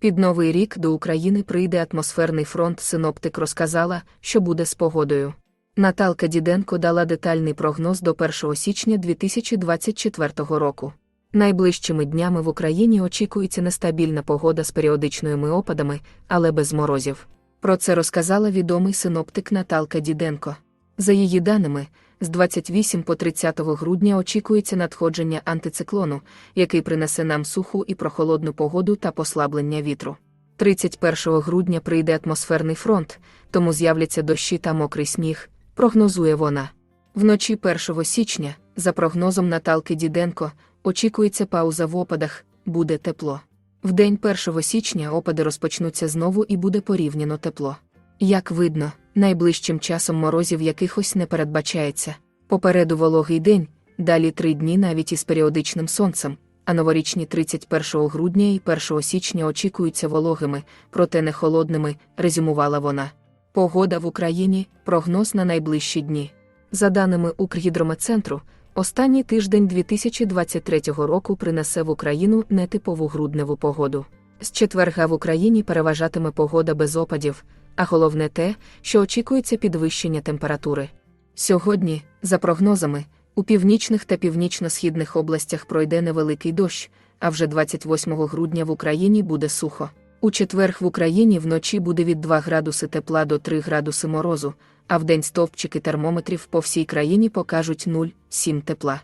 Під новий рік до України прийде атмосферний фронт. Синоптик розказала, що буде з погодою. Наталка Діденко дала детальний прогноз до 1 січня 2024 року. Найближчими днями в Україні очікується нестабільна погода з періодичними опадами, але без морозів. Про це розказала відомий синоптик Наталка Діденко. За її даними, з 28 по 30 грудня очікується надходження антициклону, який принесе нам суху і прохолодну погоду та послаблення вітру. 31 грудня прийде атмосферний фронт, тому з'являться дощі та мокрий сніг, прогнозує вона. Вночі 1 січня, за прогнозом Наталки Діденко, очікується пауза в опадах, буде тепло. Вдень 1 січня опади розпочнуться знову і буде порівняно тепло. Як видно, найближчим часом морозів якихось не передбачається. Попереду вологий день, далі три дні навіть із періодичним сонцем, а новорічні 31 грудня і 1 січня очікуються вологими, проте не холодними, резюмувала вона. Погода в Україні прогноз на найближчі дні. За даними Укргідрометцентру, останній тиждень 2023 року принесе в Україну нетипову грудневу погоду. З четверга в Україні переважатиме погода без опадів, а головне те, що очікується підвищення температури. Сьогодні, за прогнозами, у північних та північно-східних областях пройде невеликий дощ, а вже 28 грудня в Україні буде сухо. У четверг в Україні вночі буде від 2 градуси тепла до 3 градуси морозу, а вдень стовпчики термометрів по всій країні покажуть 0,7 тепла.